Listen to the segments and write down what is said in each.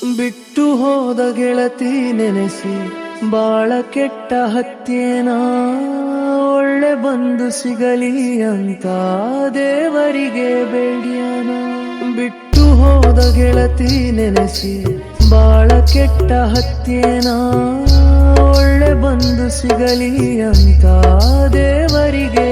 ಬಿಟ್ಟು ಹೋದ ಗೆಳತಿ ನೆನೆಸಿ, ಬಾಳ ಕೆಟ್ಟ ಹತ್ಯೇನ? ಒಳ್ಳೆ ಬಂದು ಸಿಗಲಿ ಅಂತ ದೇವರಿಗೆ ಬೇಡ್ಯಾನ? ಬಿಟ್ಟು ಹೋದ ಗೆಳತಿ ನೆನೆಸಿ, ಬಾಳ ಕೆಟ್ಟ ಹತ್ಯೇನ? ಒಳ್ಳೆ ಬಂದು ಸಿಗಲಿ ಅಂತ ದೇವರಿಗೆ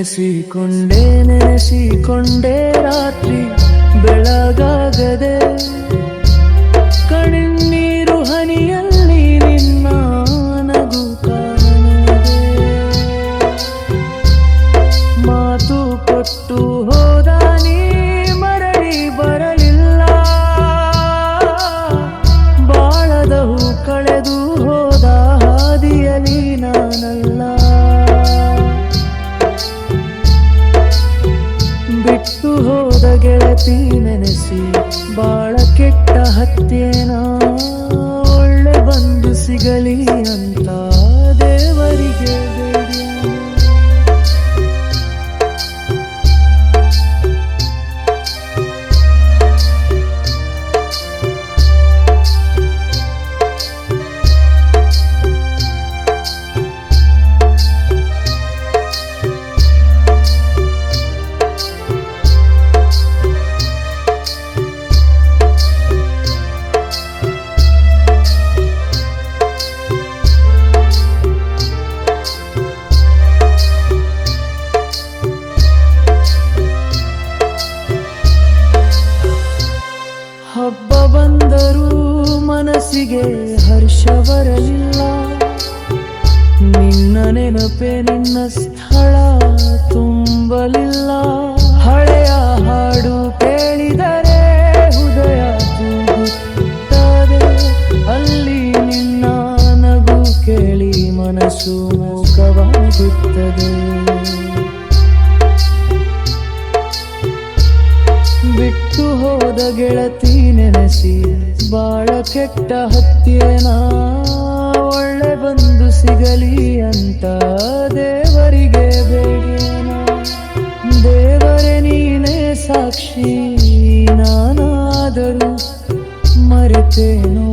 ನೆನೆಸಿಕೊಂಡೆ ನೆನೆಸಿಕೊಂಡೆ ಹೋದ ಗೆಳತಿ ನೆನೆಸಿ ಬಾಳ ಕೆಟ್ಟ ಹತ್ಯೇನ? ಒಳ್ಳೆ ಬಂದು ಸಿಗಲಿ ಅಂತ ದೇವರಿಗೆ. ಮನಸ್ಸಿಗೆ ಹರ್ಷ ಬರಲಿಲ್ಲ ನಿನ್ನ ನೆನಪೆ ನಿನ್ನ ಸ್ಥಳ ತುಂಬಲಿಲ್ಲ. ಹಳೆಯ ಹಾಡು ಕೇಳಿದರೆ ಹೃದಯ ತೂಗುತ್ತದೆ ಅಲ್ಲಿ ನಿನ್ನ ನಗು ಕೇಳಿ ಮನಸ್ಸು ಮೂಕವಾಗುತ್ತದೆ ಬಿಟ್ಟು ಹೋದ ಗೆಳತಿ ನೆನೆಸಿ ಬಾಳ ಕೆಟ್ಟ ಹತ್ಯೇನ ಒಳ್ಳೆ ಬಂದು ಸಿಗಲಿ ಅಂತ ದೇವರಿಗೆ ಬೇಡೇನ. ದೇವರೇ ನೀನೇ ಸಾಕ್ಷಿ, ನಾನಾದರೂ ಮರೆತೇನೋ